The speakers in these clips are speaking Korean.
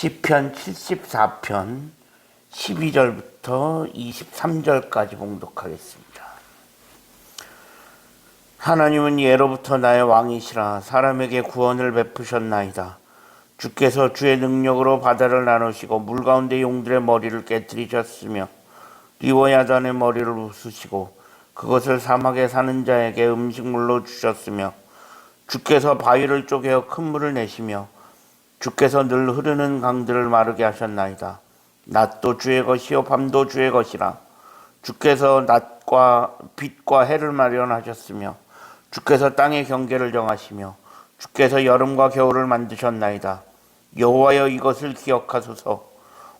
시편 74편 12절부터 23절까지 봉독하겠습니다. 하나님은 예로부터 나의 왕이시라 사람에게 구원을 베푸셨나이다. 주께서 주의 능력으로 바다를 나누시고 물 가운데 용들의 머리를 깨뜨리셨으며 리워야단의 머리를 웃으시고 그것을 사막에 사는 자에게 음식물로 주셨으며 주께서 바위를 쪼개어 큰 물을 내시며 주께서 늘 흐르는 강들을 마르게 하셨나이다. 낮도 주의 것이요 밤도 주의 것이라. 주께서 낮과 빛과 해를 마련하셨으며 주께서 땅의 경계를 정하시며 주께서 여름과 겨울을 만드셨나이다. 여호와여 이것을 기억하소서.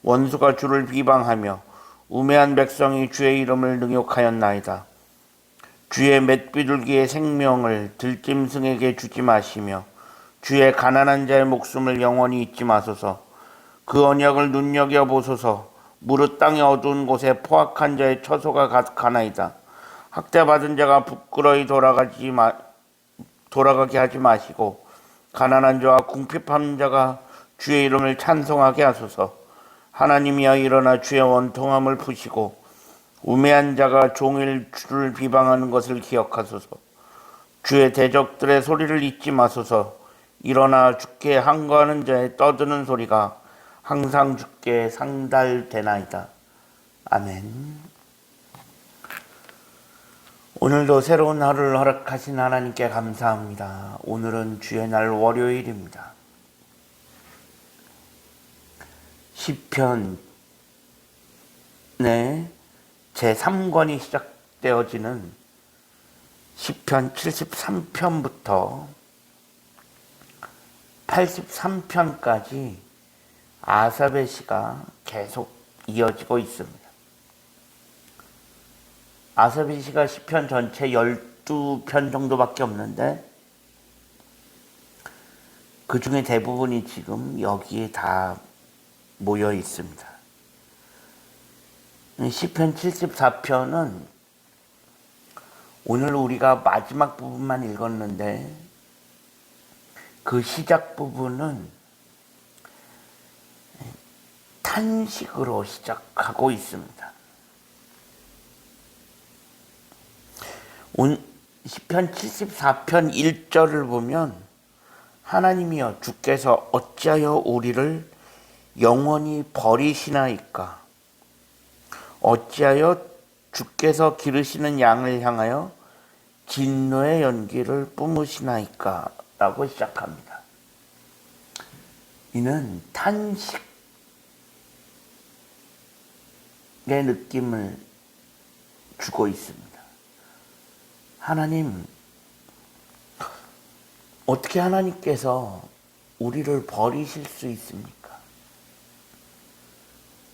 원수가 주를 비방하며 우매한 백성이 주의 이름을 능욕하였나이다. 주의 맷비둘기의 생명을 들짐승에게 주지 마시며 주의 가난한 자의 목숨을 영원히 잊지 마소서. 그 언약을 눈여겨 보소서. 무릇 땅의 어두운 곳에 포악한 자의 처소가 가득하나이다. 학대받은 자가 부끄러이 돌아가지 마, 돌아가게 하지 마시고 가난한 자와 궁핍한 자가 주의 이름을 찬송하게 하소서. 하나님이여 일어나 주의 원통함을 푸시고 우매한 자가 종일 주를 비방하는 것을 기억하소서. 주의 대적들의 소리를 잊지 마소서. 일어나 주께 항거하는 자의 떠드는 소리가 항상 주께 상달되나이다. 아멘. 오늘도 새로운 하루를 허락하신 하나님께 감사합니다. 오늘은 주의 날 월요일입니다. 시편 네, 제3권이 시작되어지는 시편 73편부터 83편까지 아삽의 시가 계속 이어지고 있습니다. 아삽의 시가 시편 전체 12편 정도밖에 없는데 그 중에 대부분이 지금 여기에 다 모여 있습니다. 시편 74편은 오늘 우리가 마지막 부분만 읽었는데 그 시작 부분은 탄식으로 시작하고 있습니다. 온 시편 74편 1절을 보면 하나님이여 주께서 어찌하여 우리를 영원히 버리시나이까 어찌하여 주께서 기르시는 양을 향하여 진노의 연기를 뿜으시나이까 라고 시작합니다. 이는 탄식의 느낌을 주고 있습니다. 하나님, 어떻게 하나님께서 우리를 버리실 수 있습니까?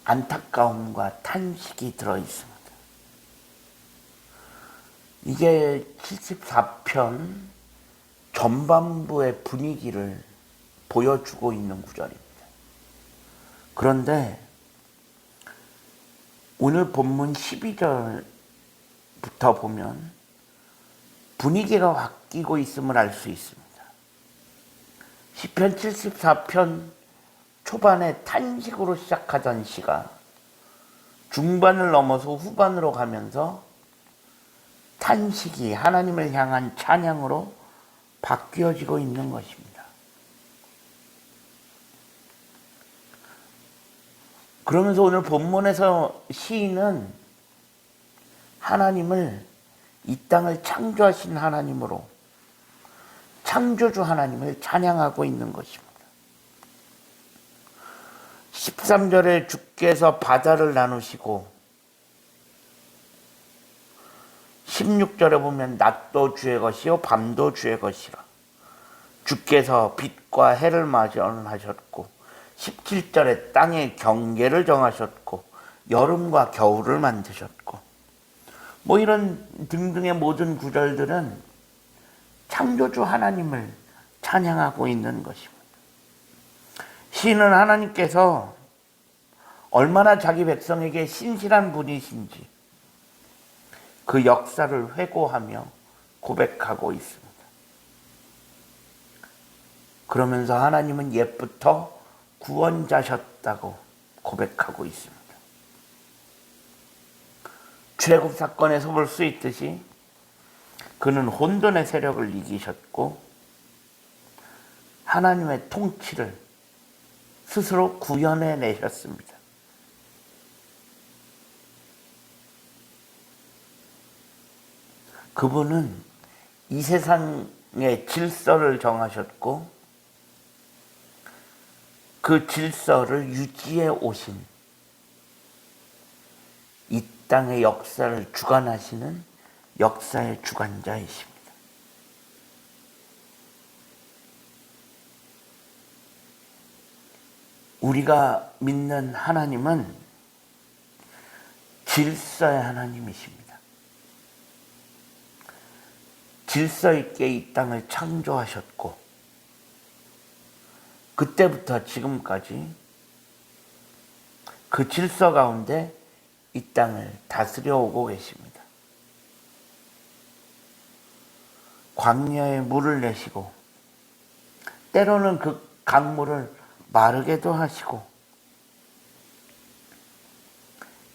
안타까움과 탄식이 들어 있습니다. 이게 74편 전반부의 분위기를 보여주고 있는 구절입니다. 그런데 오늘 본문 12절부터 보면 분위기가 바뀌고 있음을 알 수 있습니다. 시편 74편 초반에 탄식으로 시작하던 시가 중반을 넘어서 후반으로 가면서 탄식이 하나님을 향한 찬양으로 바뀌어지고 있는 것입니다. 그러면서 오늘 본문에서 시인은 하나님을 이 땅을 창조하신 하나님으로 창조주 하나님을 찬양하고 있는 것입니다. 13절에 주께서 바다를 나누시고 16절에 보면 낮도 주의 것이요 밤도 주의 것이라 주께서 빛과 해를 마련하셨고 17절에 땅의 경계를 정하셨고 여름과 겨울을 만드셨고 뭐 이런 등등의 모든 구절들은 창조주 하나님을 찬양하고 있는 것입니다. 시인은 하나님께서 얼마나 자기 백성에게 신실한 분이신지 그 역사를 회고하며 고백하고 있습니다. 그러면서 하나님은 옛부터 구원자셨다고 고백하고 있습니다. 출애굽 사건에서 볼 수 있듯이 그는 혼돈의 세력을 이기셨고 하나님의 통치를 스스로 구현해 내셨습니다. 그분은 이 세상의 질서를 정하셨고 그 질서를 유지해 오신 이 땅의 역사를 주관하시는 역사의 주관자이십니다. 우리가 믿는 하나님은 질서의 하나님이십니다. 질서 있게 이 땅을 창조하셨고, 그때부터 지금까지 그 질서 가운데 이 땅을 다스려 오고 계십니다. 광야에 물을 내시고, 때로는 그 강물을 마르게도 하시고,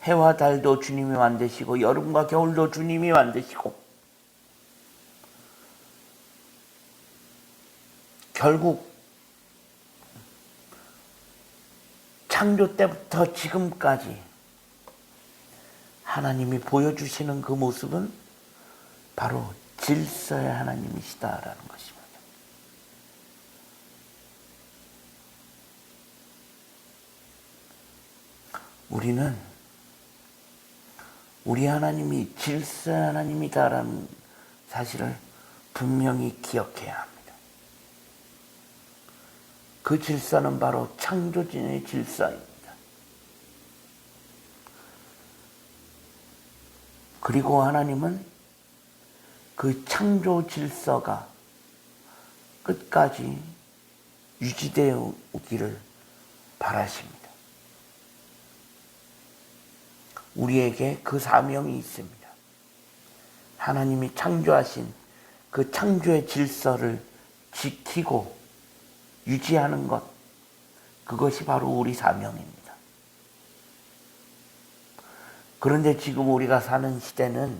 해와 달도 주님이 만드시고, 여름과 겨울도 주님이 만드시고, 결국 창조 때부터 지금까지 하나님이 보여주시는 그 모습은 바로 질서의 하나님이시다라는 것입니다. 우리는 우리 하나님이 질서의 하나님이다라는 사실을 분명히 기억해야 합니다. 그 질서는 바로 창조진의 질서입니다. 그리고 하나님은 그 창조 질서가 끝까지 유지되어 오기를 바라십니다. 우리에게 그 사명이 있습니다. 하나님이 창조하신 그 창조의 질서를 지키고 유지하는 것, 그것이 바로 우리 사명입니다. 그런데 지금 우리가 사는 시대는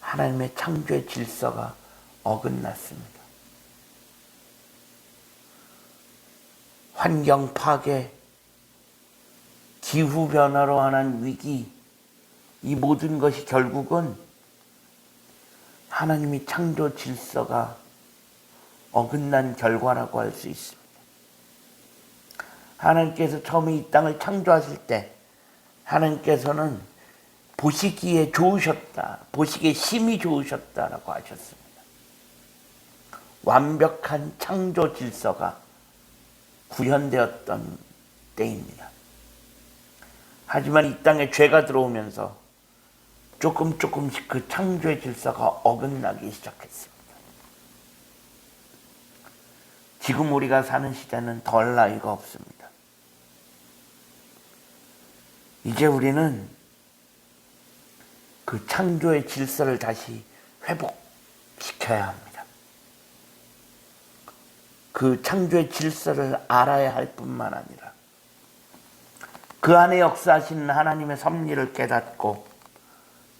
하나님의 창조의 질서가 어긋났습니다. 환경 파괴, 기후 변화로 하는 위기, 이 모든 것이 결국은 하나님이 창조 질서가 어긋난 결과라고 할 수 있습니다. 하나님께서 처음에 이 땅을 창조하실 때 하나님께서는 보시기에 좋으셨다. 보시기에 심히 좋으셨다라고 하셨습니다. 완벽한 창조 질서가 구현되었던 때입니다. 하지만 이 땅에 죄가 들어오면서 조금 조금씩 그 창조의 질서가 어긋나기 시작했습니다. 지금 우리가 사는 시대는 덜 나이가 없습니다. 이제 우리는 그 창조의 질서를 다시 회복시켜야 합니다. 그 창조의 질서를 알아야 할 뿐만 아니라 그 안에 역사하시는 하나님의 섭리를 깨닫고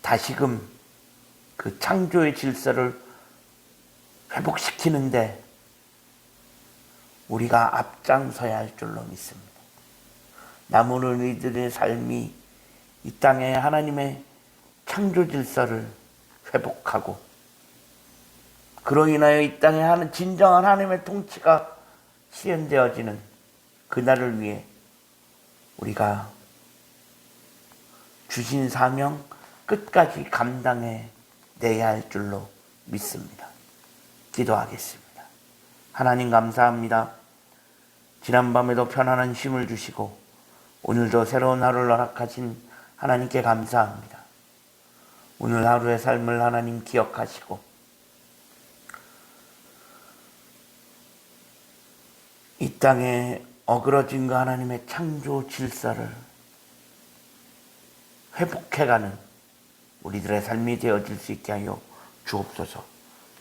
다시금 그 창조의 질서를 회복시키는데 우리가 앞장서야 할 줄로 믿습니다. 남은 이들의 삶이 이 땅에 하나님의 창조 질서를 회복하고 그로 인하여 이 땅에 하는 진정한 하나님의 통치가 실현되어지는 그날을 위해 우리가 주신 사명 끝까지 감당해 내야 할 줄로 믿습니다. 기도하겠습니다. 하나님 감사합니다. 지난밤에도 편안한 힘을 주시고 오늘도 새로운 하루를 허락하신 하나님께 감사합니다. 오늘 하루의 삶을 하나님 기억하시고 이 땅에 어그러진 그 하나님의 창조 질서를 회복해가는 우리들의 삶이 되어질 수 있게 하여 주옵소서.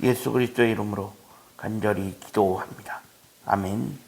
예수 그리스도의 이름으로 간절히 기도합니다. 아멘.